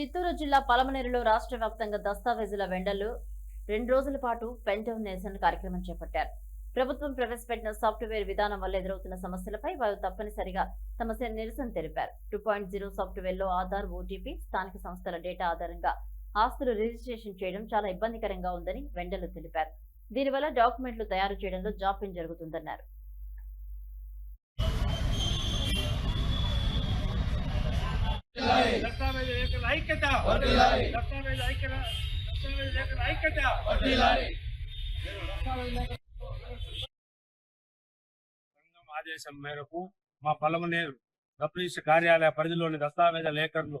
చిత్తూరు జిల్లా పలమనేరులో రాష్ట్ర వ్యాప్తంగా దస్తావేజుల వెండర్లు రెండు రోజుల పాటు పెంటౌన్ నిరసన కార్యక్రమం చేపట్టారు. ప్రభుత్వం ప్రవేశపెట్టిన సాఫ్ట్వేర్ విధానం వల్ల ఎదురవుతున్న సమస్యలపై వారు తప్పనిసరిగా తమ నిరసన తెలిపారు. టూ పాయింట్ జీరో సాఫ్ట్వేర్లో ఆధార్ ఓటీపీ స్థానిక సంస్థల డేటా ఆధారంగా ఆస్తులు రిజిస్ట్రేషన్ చేయడం చాలా ఇబ్బందికరంగా ఉందని వెండర్లు తెలిపారు. దీనివల్ల డాక్యుమెంట్లు తయారు చేయడంలో జాప్యం జరుగుతుందన్నారు. లేఖల లేఖల సంఘం ఆదేశం మేరకు మా పలమనేరు రప్రీష్ కార్యాలయ పరిధిలోని దస్తావేజ లేఖరులు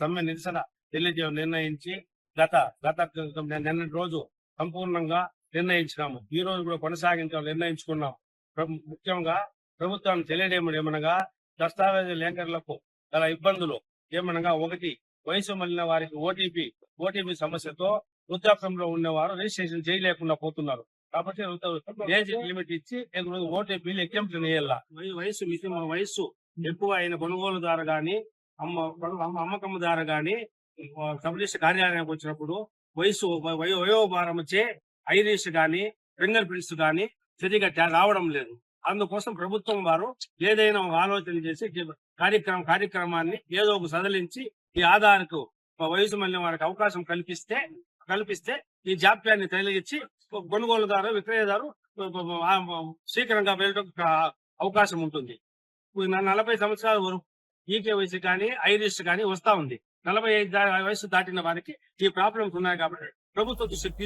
సమ్మె నిరసన తెలియజేయ నిర్ణయించి గత గత నిన్న రోజు సంపూర్ణంగా నిర్ణయించినాము. ఈ రోజు కూడా కొనసాగించాలని నిర్ణయించుకున్నాం ప్ర- ముఖ్యంగా ప్రభుత్వాన్ని తెలియజేయమని ఏమనగా దస్తావేజ లేఖరులకు గల ఇబ్బందులు ఏమనగా ఒకటి వయసు మళ్ళిన వారికి ఓటీపీ ఓటీపీ సమస్యతో వృద్ధాప్యంలో ఉన్నవారు రిజిస్ట్రేషన్ చేయలేకుండా పోతున్నారు. కాబట్టి ఏజ్ లిమిట్ ఇచ్చి ఓటీపీలు ఎగ్జాంప్షన్ వేయాల వయసు వయసు వయస్సు ఎక్కువ అయిన కొనుగోలుదారు గాని అమ్మ అమ్మకం ద్వారా గాని కమ్యూనిస్ట్ కార్యాలయానికి వచ్చినప్పుడు వయసు వయో వయోభారం వచ్చే ఐరిష్ గాని ఫింగర్ ప్రింట్స్ గాని సరిగా రావడం లేదు. అందుకోసం ప్రభుత్వం వారు ఏదైనా ఒక ఆలోచన చేసి కార్యక్రమం కార్యక్రమాన్ని ఏదో ఒక సదలించి ఈ ఆధార్కు వయసు మళ్ళీ వారికి అవకాశం కల్పిస్తే కల్పిస్తే ఈ జాప్యాన్ని తొలగించి కొనుగోలుదారు విక్రయదారు శీఘ్రంగా వెళ్ళడం అవకాశం ఉంటుంది. నలభై సంవత్సరాల వరకు ఈకే వయసు కానీ ఐరిస్ట్ కానీ వస్తా ఉంది. నలభై ఐదు వయసు దాటిన వారికి ఈ ప్రాబ్లమ్స్ ఉన్నాయి కాబట్టి ప్రభుత్వ దృష్టికి